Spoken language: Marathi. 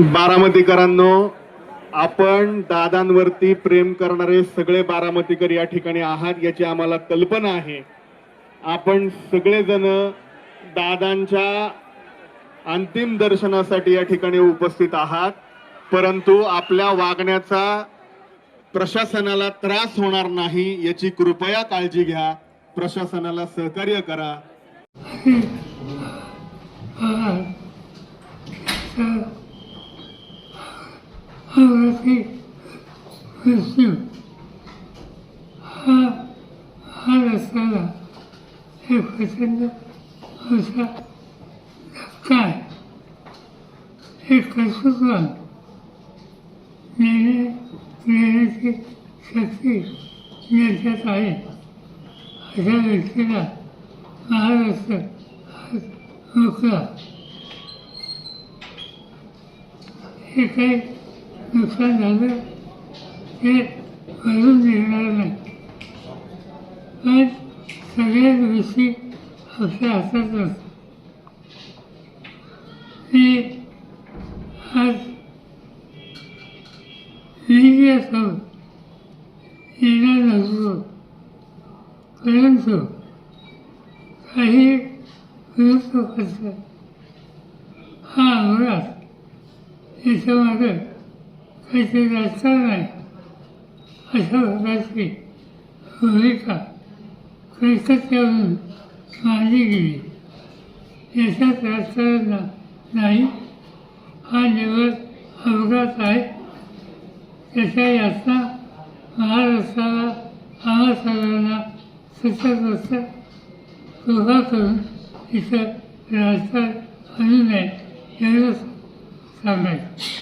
बारामतीकरांनो आपण दादांवरती प्रेम करणारे सगळे बारामतीकर या ठिकाणी आहात याची आम्हाला कल्पना आहे. आपण सगळेजण दादांच्या अंतिम दर्शनासाठी या ठिकाणी उपस्थित आहात परंतु आपल्या वागण्याचा प्रशासनाला त्रास होणार नाही याची कृपया काळजी घ्या प्रशासनाला सहकार्य करा. अमरावती हा हा रस्त्याला एक प्रचंड असा धक्का आहे हे कर्तृत्वान नेणे शक्ती ज्यांच्यात आहे अशा व्यक्तीला महाराष्ट्र मोकळा हे काही नुकसान झालं हे भरून निघणार नाही पण सगळ्याच गोष्टी आपल्या हातात नसतात मी आज मीडिया समोर येणार नसतो परंतु काही विरोध करतात हा अनुराग याच्यामध्ये पैसे राजकारण नाही अशा प्रकारची भूमिका कलकत्त्यावरून मांडली गेली याच्यात राजकारण नाही हा निवड अपघात आहे त्याच्या यातना महाराष्ट्राला आम्हा सगळ्यांना सतत असतात कृपा करून इथं राजकारण आणू नये एवढंच सांगायचं